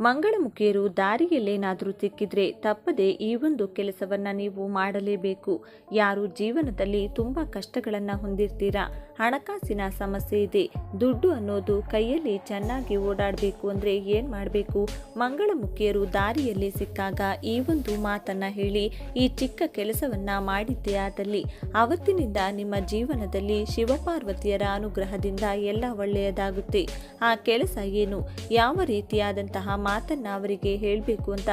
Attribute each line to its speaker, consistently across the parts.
Speaker 1: ಮಂಗಳಮುಖಿಯರು ದಾರಿಯಲ್ಲೇನಾದರೂ ಸಿಕ್ಕಿದ್ರೆ ತಪ್ಪದೆ ಈ ಒಂದು ಕೆಲಸವನ್ನು ನೀವು ಮಾಡಲೇಬೇಕು. ಯಾರು ಜೀವನದಲ್ಲಿ ತುಂಬ ಕಷ್ಟಗಳನ್ನು ಹೊಂದಿರ್ತೀರಾ? ಹಣಕಾಸಿನ ಸಮಸ್ಯೆ ಇದೆ. ದುಡ್ಡು ಅನ್ನೋದು ಕೈಯಲ್ಲಿ ಚೆನ್ನಾಗಿ ಓಡಾಡಬೇಕು ಅಂದರೆ ಏನು ಮಾಡಬೇಕು? ಮಂಗಳಮುಖಿಯರು ದಾರಿಯಲ್ಲಿ ಸಿಕ್ಕಾಗ ಈ ಒಂದು ಮಾತನ್ನು ಹೇಳಿ ಈ ಚಿಕ್ಕ ಕೆಲಸವನ್ನು ಮಾಡಿದ್ದೇ ಆದಲ್ಲಿ. ಅವತ್ತಿನಿಂದ ನಿಮ್ಮ ಜೀವನದಲ್ಲಿ ಶಿವಪಾರ್ವತಿಯರ ಅನುಗ್ರಹದಿಂದ ಎಲ್ಲ ಒಳ್ಳೆಯದಾಗುತ್ತೆ. ಆ ಕೆಲಸ ಏನು? ಯಾವ ರೀತಿಯಾದಂತಹ ಮಾತನ್ನು ಅವರಿಗೆ ಹೇಳಬೇಕು ಅಂತ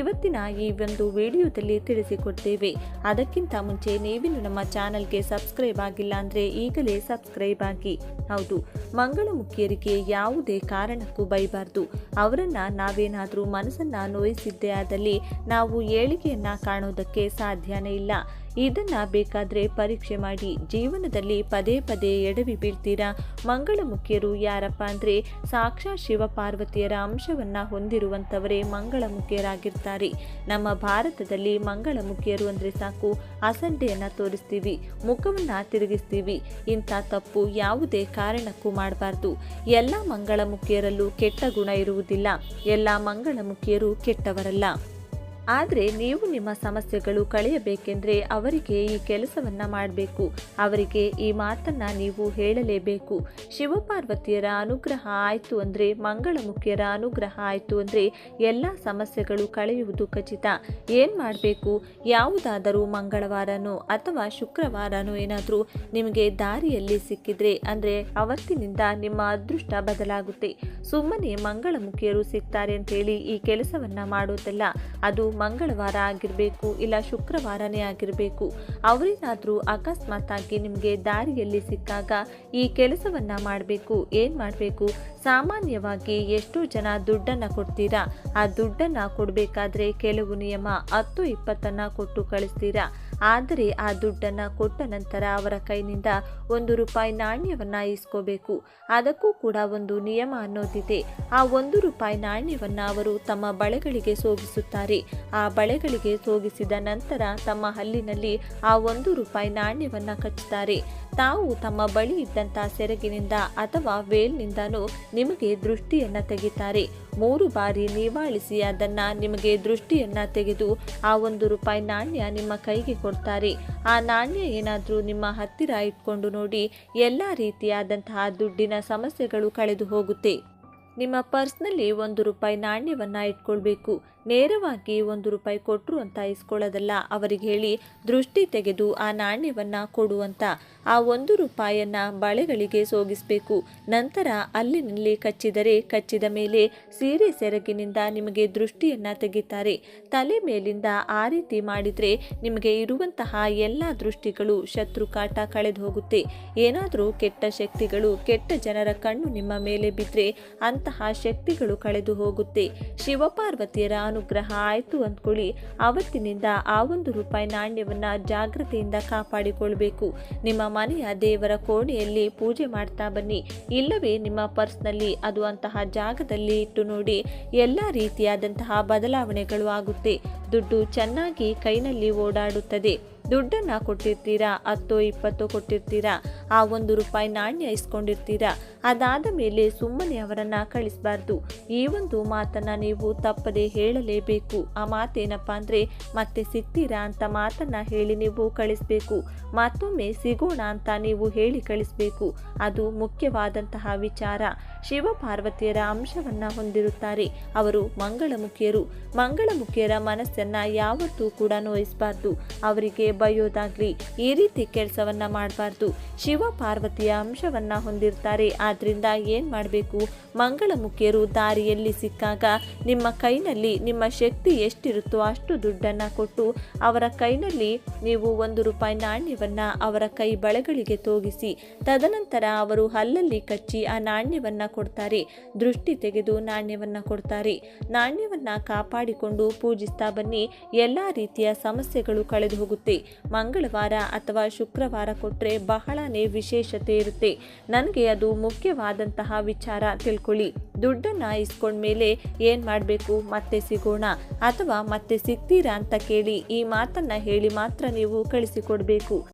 Speaker 1: ಇವತ್ತಿನ ಈ ಒಂದು ವಿಡಿಯೋದಲ್ಲಿ ತಿಳಿಸಿಕೊಡ್ತೇವೆ. ಅದಕ್ಕಿಂತ ಮುಂಚೆ ನೀವಿನ್ನು ನಮ್ಮ ಚಾನಲ್ಗೆ ಸಬ್ಸ್ಕ್ರೈಬ್ ಆಗಿಲ್ಲ ಅಂದರೆ ಈಗಲೇ ಸಬ್ಸ್ಕ್ರೈಬ್ ಆಗಿ. ಹೌದು ಮಂಗಳಮುಖಿಯರಿಗೆ ಯಾವುದೇ ಕಾರಣಕ್ಕೂ ಬೈಬಾರ್ದು. ಅವರನ್ನ ನಾವೇನಾದರೂ ಮನಸ್ಸನ್ನ ನೋಯಿಸಿದ್ದೇ ಆದಲ್ಲಿ ನಾವು ಏಳಿಗೆಯನ್ನ ಕಾಣೋದಕ್ಕೆ ಸಾಧ್ಯನೇ ಇಲ್ಲ. ಇದನ್ನ ಬೇಕಾದ್ರೆ ಪರೀಕ್ಷೆ ಮಾಡಿ. ಜೀವನದಲ್ಲಿ ಪದೇ ಪದೇ ಎಡವಿ ಬೀಳ್ತೀರಾ? ಮಂಗಳಮುಖಿಯರು ಯಾರಪ್ಪ ಅಂದ್ರೆ ಸಾಕ್ಷಾ ಶಿವ ಪಾರ್ವತಿಯರ ಅಂಶವನ್ನ ಹೊಂದಿರುವಂತವರೇ ಮಂಗಳಮುಖಿಯರಾಗಿರ್ತಾರೆ ನಮ್ಮ ಭಾರತದಲ್ಲಿ ಮಂಗಳಮುಖಿಯರು ಅಂದ್ರೆ ಸಾಕು. ಅಸಡ್ಡೆಯನ್ನ ತೋರಿಸ್ತೀವಿ, ಮುಖವನ್ನ ತಿರುಗಿಸ್ತೀವಿ. ಇಂಥ ತಪ್ಪು ಯಾವುದೇ ಕಾರಣಕ್ಕೂ ಮಾಡಬಾರ್ದು. ಎಲ್ಲ ಮಂಗಳಮುಖಿಯರಲ್ಲೂ ಕೆಟ್ಟ ಗುಣ ಇರುವುದಿಲ್ಲ. ಎಲ್ಲ ಮಂಗಳಮುಖಿಯರು ಕೆಟ್ಟವರಲ್ಲ. ಆದರೆ ನೀವು ನಿಮ್ಮ ಸಮಸ್ಯೆಗಳು ಕಳೆಯಬೇಕೆಂದರೆ ಅವರಿಗೆ ಈ ಕೆಲಸವನ್ನು ಮಾಡಬೇಕು. ಅವರಿಗೆ ಈ ಮಾತನ್ನು ನೀವು ಹೇಳಲೇಬೇಕು. ಶಿವಪಾರ್ವತಿಯರ ಅನುಗ್ರಹ ಆಯಿತು ಅಂದರೆ, ಮಂಗಳಮುಖಿಯರ ಅನುಗ್ರಹ ಆಯಿತು ಅಂದರೆ ಎಲ್ಲ ಸಮಸ್ಯೆಗಳು ಕಳೆಯುವುದು ಖಚಿತ. ಏನು ಮಾಡಬೇಕು? ಯಾವುದಾದರೂ ಮಂಗಳವಾರನೋ ಅಥವಾ ಶುಕ್ರವಾರನೋ ಏನಾದರೂ ನಿಮಗೆ ದಾರಿಯಲ್ಲಿ ಸಿಕ್ಕಿದ್ರೆ ಅಂದರೆ ಅವತ್ತಿನಿಂದ ನಿಮ್ಮ ಅದೃಷ್ಟ ಬದಲಾಗುತ್ತೆ. ಸುಮ್ಮನೆ ಮಂಗಳಮುಖಿಯರು ಸಿಗ್ತಾರೆ ಅಂತೇಳಿ ಈ ಕೆಲಸವನ್ನ ಮಾಡೋದಲ್ಲ. ಅದು ಮಂಗಳವಾರ ಆಗಿರಬೇಕು ಇಲ್ಲ ಶುಕ್ರವಾರನೇ ಆಗಿರಬೇಕು, ಅವರೇನಾದರೂ ಅಕಸ್ಮಾತ್ ಆಗಿ ನಿಮಗೆ ದಾರಿಯಲ್ಲಿ ಸಿಕ್ಕಾಗ ಈ ಕೆಲಸವನ್ನು ಮಾಡಬೇಕು, ಏನು ಮಾಡಬೇಕು? ಸಾಮಾನ್ಯವಾಗಿ ಎಷ್ಟೋ ಜನ ದುಡ್ಡನ್ನು ಕೊಡ್ತೀರಾ? ಆ ದುಡ್ಡನ್ನು ಕೊಡಬೇಕಾದ್ರೆ ಕೆಲವು ನಿಯಮ ಹತ್ತು ಇಪ್ಪತ್ತನ್ನು ಕೊಟ್ಟು ಕಳಿಸ್ತೀರಾ? ಆದರೆ ಆ ದುಡ್ಡನ್ನು ಕೊಟ್ಟ ನಂತರ ಅವರ ಕೈನಿಂದ ಒಂದು ರೂಪಾಯಿ ನಾಣ್ಯವನ್ನು ಇಸ್ಕೋಬೇಕು. ಅದಕ್ಕೂ ಕೂಡ ಒಂದು ನಿಯಮ ಅನ್ನೋದಿದೆ. ಆ ಒಂದು ರೂಪಾಯಿ ನಾಣ್ಯವನ್ನು ಅವರು ತಮ್ಮ ಬಳೆಗಳಿಗೆ ಸೋಗಿಸುತ್ತಾರೆ. ಆ ಬಳೆಗಳಿಗೆ ಸೋಗಿಸಿದ ನಂತರ ತಮ್ಮ ಹಲ್ಲಿನಲ್ಲಿ ಆ ಒಂದು ರೂಪಾಯಿ ನಾಣ್ಯವನ್ನು ಕಚ್ಚುತ್ತಾರೆ. ತಾವು ತಮ್ಮ ಬಳಿ ಇದ್ದಂಥ ಸೆರಗಿನಿಂದ ಅಥವಾ ವೇಲ್ನಿಂದನೂ ನಿಮಗೆ ದೃಷ್ಟಿಯನ್ನ ತೆಗಿತಾರೆ. ಮೂರು ಬಾರಿ ನಿವಾಳಿಸಿ ಅದನ್ನ ನಿಮಗೆ ದೃಷ್ಟಿಯನ್ನ ತೆಗೆದು ಆ ಒಂದು ರೂಪಾಯಿ ನಾಣ್ಯ ನಿಮ್ಮ ಕೈಗೆ ಕೊಡ್ತಾರೆ. ಆ ನಾಣ್ಯ ಏನಾದರೂ ನಿಮ್ಮ ಹತ್ತಿರ ಇಟ್ಕೊಂಡು ನೋಡಿ, ಎಲ್ಲ ರೀತಿಯಾದಂತಹ ದುಡ್ಡಿನ ಸಮಸ್ಯೆಗಳು ಕಳೆದು ಹೋಗುತ್ತೆ. ನಿಮ್ಮ ಪರ್ಸ್ನಲ್ಲಿ ಒಂದು ರೂಪಾಯಿ ನಾಣ್ಯವನ್ನು ಇಟ್ಕೊಳ್ಬೇಕು. ನೇರವಾಗಿ ಒಂದು ರೂಪಾಯಿ ಕೊಟ್ಟರು ಅಂತ ಇಸ್ಕೊಳ್ಳೋದಲ್ಲ. ಅವರಿಗೆ ಹೇಳಿ, ದೃಷ್ಟಿ ತೆಗೆದು ಆ ನಾಣ್ಯವನ್ನು ಕೊಡು ಅಂತ. ಆ ಒಂದು ರೂಪಾಯಿಯನ್ನು ಬಳೆಗಳಿಗೆ ಸೋಗಿಸಬೇಕು. ನಂತರ ಅಲ್ಲಿನಲ್ಲಿ ಕಚ್ಚಿದರೆ ಕಚ್ಚಿದ ಮೇಲೆ ಸೀರೆ ಸೆರಗಿನಿಂದ ನಿಮಗೆ ದೃಷ್ಟಿಯನ್ನು ತೆಗಿತಾರೆ. ತಲೆ ಮೇಲಿಂದ ಆ ರೀತಿ ಮಾಡಿದರೆ ನಿಮಗೆ ಇರುವಂತಹ ಎಲ್ಲ ದೃಷ್ಟಿಗಳು ಶತ್ರು ಕಾಟ ಕಳೆದು ಹೋಗುತ್ತೆ ಏನಾದರೂ ಕೆಟ್ಟ ಶಕ್ತಿಗಳು ಕೆಟ್ಟ ಜನರ ಕಣ್ಣು ನಿಮ್ಮ ಮೇಲೆ ಬಿದ್ದರೆ ಅಂತಹ ಶಕ್ತಿಗಳು ಕಳೆದು ಹೋಗುತ್ತೆ. ಶಿವಪಾರ್ವತಿಯರ ಅನುಗ್ರಹ ಆಯಿತು ಅಂದ್ಕೊಳ್ಳಿ. ಅವತ್ತಿನಿಂದ ಆ ಒಂದು ರೂಪಾಯಿ ನಾಣ್ಯವನ್ನು ಜಾಗ್ರತೆಯಿಂದ ಕಾಪಾಡಿಕೊಳ್ಬೇಕು. ನಿಮ್ಮ ಮನೆಯ ದೇವರ ಕೋಣೆಯಲ್ಲಿ ಪೂಜೆ ಮಾಡ್ತಾ ಬನ್ನಿ. ಇಲ್ಲವೇ ನಿಮ್ಮ ಪರ್ಸ್ನಲ್ಲಿ ಅದು ಅಂತಹ ಜಾಗದಲ್ಲಿ ಇಟ್ಟು ನೋಡಿ. ಎಲ್ಲ ರೀತಿಯಾದಂತಹ ಬದಲಾವಣೆಗಳು ಆಗುತ್ತೆ. ದುಡ್ಡು ಚೆನ್ನಾಗಿ ಕೈನಲ್ಲಿ ಓಡಾಡುತ್ತದೆ. ದುಡ್ಡನ್ನು ಕೊಟ್ಟಿರ್ತೀರಾ? ಹತ್ತು, ಇಪ್ಪತ್ತು ಕೊಟ್ಟಿರ್ತೀರಾ? ಆ ಒಂದು ರೂಪಾಯಿ ನಾಣ್ಯ ಇಸ್ಕೊಂಡಿರ್ತೀರಾ? ಅದಾದ ಮೇಲೆ ಸುಮ್ಮನೆ ಅವರನ್ನು ಕಳಿಸಬಾರ್ದು. ಈ ಒಂದು ಮಾತನ್ನು ನೀವು ತಪ್ಪದೆ ಹೇಳಲೇಬೇಕು. ಆ ಮಾತೇನಪ್ಪ ಅಂದರೆ, ಮತ್ತೆ ಸಿಗ್ತೀರಾ ಅಂತ ಮಾತನ್ನು ಹೇಳಿ ನೀವು ಕಳಿಸ್ಬೇಕು. ಮತ್ತೊಮ್ಮೆ ಸಿಗೋಣ ಅಂತ ನೀವು ಹೇಳಿ ಕಳಿಸ್ಬೇಕು. ಅದು ಮುಖ್ಯವಾದಂತಹ ವಿಚಾರ. ಶಿವ ಪಾರ್ವತಿಯರ ಅಂಶವನ್ನ ಹೊಂದಿರುತ್ತಾರೆ. ಅವರು ಮಂಗಳಮುಖಿಯರು. ಮಂಗಳಮುಖಿಯರ ಮನಸ್ಸನ್ನ ಯಾವತ್ತೂ ಕೂಡ ನೋಯಿಸಬಾರ್ದು. ಅವರಿಗೆ ಬೈಯೋದಾಗಲಿ, ಈ ರೀತಿ ಕೆಲಸವನ್ನ ಮಾಡಬಾರ್ದು. ಶಿವ ಪಾರ್ವತಿಯ ಅಂಶವನ್ನ ಹೊಂದಿರ್ತಾರೆ. ಆದ್ದರಿಂದ ಏನು ಮಾಡಬೇಕು? ಮಂಗಳಮುಖಿಯರು ದಾರಿಯಲ್ಲಿ ಸಿಕ್ಕಾಗ ನಿಮ್ಮ ಕೈನಲ್ಲಿ ನಿಮ್ಮ ಶಕ್ತಿ ಎಷ್ಟಿರುತ್ತೋ ಅಷ್ಟು ದುಡ್ಡನ್ನ ಕೊಟ್ಟು ಅವರ ಕೈನಲ್ಲಿ ನೀವು ಒಂದು ರೂಪಾಯಿ ನಾಣ್ಯವನ್ನು ಅವರ ಕೈ ಬಳೆಗಳಿಗೆ ತೋಗಿಸಿ, ತದನಂತರ ಅವರು ಹಲ್ಲಲ್ಲಿ ಕಚ್ಚಿ ಆ ನಾಣ್ಯವನ್ನ ಕೊಡ್ತಾರೆ. ದೃಷ್ಟಿ ತೆಗೆದು ನಾಣ್ಯವನ್ನ ಕೊಡ್ತಾರೆ. ನಾಣ್ಯವನ್ನ ಕಾಪಾಡಿಕೊಂಡು ಪೂಜಿಸ್ತಾ ಬನ್ನಿ. ಎಲ್ಲ ರೀತಿಯ ಸಮಸ್ಯೆಗಳು ಕಳೆದು ಹೋಗುತ್ತೆ. ಮಂಗಳವಾರ ಅಥವಾ ಶುಕ್ರವಾರ ಕೊಟ್ಟರೆ ಬಹಳನೇ ವಿಶೇಷತೆ ಇರುತ್ತೆ. ನನಗೆ ಅದು ಮುಖ್ಯವಾದಂತಹ ವಿಚಾರ ತಿಳ್ಕೊಳ್ಳಿ. ದುಡ್ಡನ್ನು ಇಸ್ಕೊಂಡ್ಮೇಲೆ ಏನು ಮಾಡಬೇಕು? ಮತ್ತೆ ಸಿಗೋಣ. ಅಥವಾ ಮತ್ತೆ ಸಿಗ್ತೀರಾ ಅಂತ ಕೇಳಿ ಈ ಮಾತನ್ನ ಹೇಳಿ ಮಾತ್ರ ನೀವು ಕಳಿಸಿಕೊಡ್ಬೇಕು.